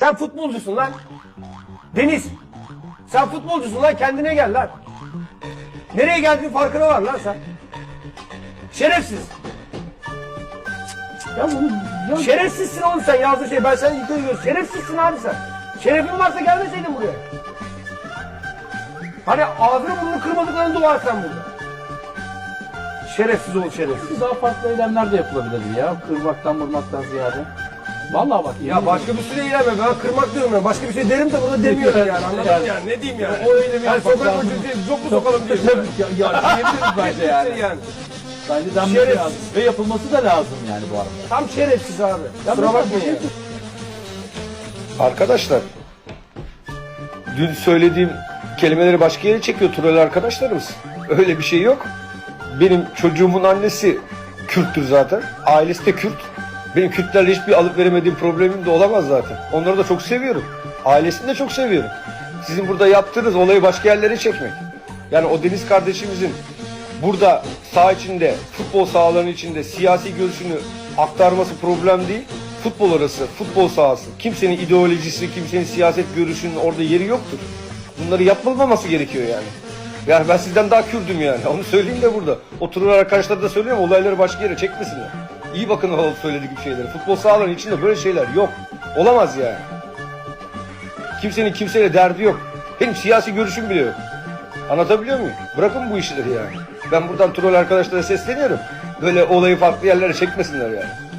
Sen futbolcusun lan. Deniz. Sen futbolcusun lan kendine gel lan. Nereye geldiğin farkına var lan sen. Şerefsiz. Ya bunu ya, Şerefsizsin oğlum sen yazdığın şey. Ben seni yukarı görüyorum. Şerefsizsin abi sen. Şerefin varsa gelmeseydin buraya. Hani ağzını burnunu kırmadıklarını dua sen burada. Şerefsiz ol şerefsiz. daha farklı eylemler de yapılabilirdi ya. Kırmaktan vurmaktan ziyade. Vallahi bak. Ya başka bir sürü eylem ben kırmak diyorum ya. Başka bir şey derim de burada demiyorum yani. Anladın mı yani? Ne diyeyim yani? O eylemi yani yapmak sokak lazım. çocuğu çok mu sokalım diye. ya, ya diyebiliriz bence yani. yani. Bence denmesi lazım. Ve yapılması da lazım yani bu arada. Tam şerefsiz abi. Ya bakmayın bir şey ya. Arkadaşlar, dün söylediğim kelimeleri başka yere çekiyor troll arkadaşlarımız. Öyle bir şey yok. Benim çocuğumun annesi Kürttür zaten. Ailesi de Kürt. Benim Kürtlerle hiçbir alıp veremediğim problemim de olamaz zaten. Onları da çok seviyorum. Ailesini de çok seviyorum. Sizin burada yaptığınız olayı başka yerlere çekmek. Yani o Deniz kardeşimizin burada saha içinde, futbol sahalarının içinde siyasi görüşünü aktarması problem değil. Futbol arası, futbol sahası. Kimsenin ideolojisi, kimsenin siyaset görüşünün orada yeri yoktur. Bunları yapılmaması gerekiyor yani. Yani ben sizden daha Kürdüm yani. Onu söyleyeyim de burada. Oturur arkadaşlar da söylüyorum olayları başka yere çekmesinler. İyi bakın o söylediğim şeylere. Futbol sahalarının içinde böyle şeyler yok. Olamaz yani. Kimsenin kimseyle derdi yok. Benim siyasi görüşüm bile yok. Anlatabiliyor muyum? Bırakın bu işleri yani. Ben buradan troll arkadaşlara sesleniyorum. Böyle olayı farklı yerlere çekmesinler yani.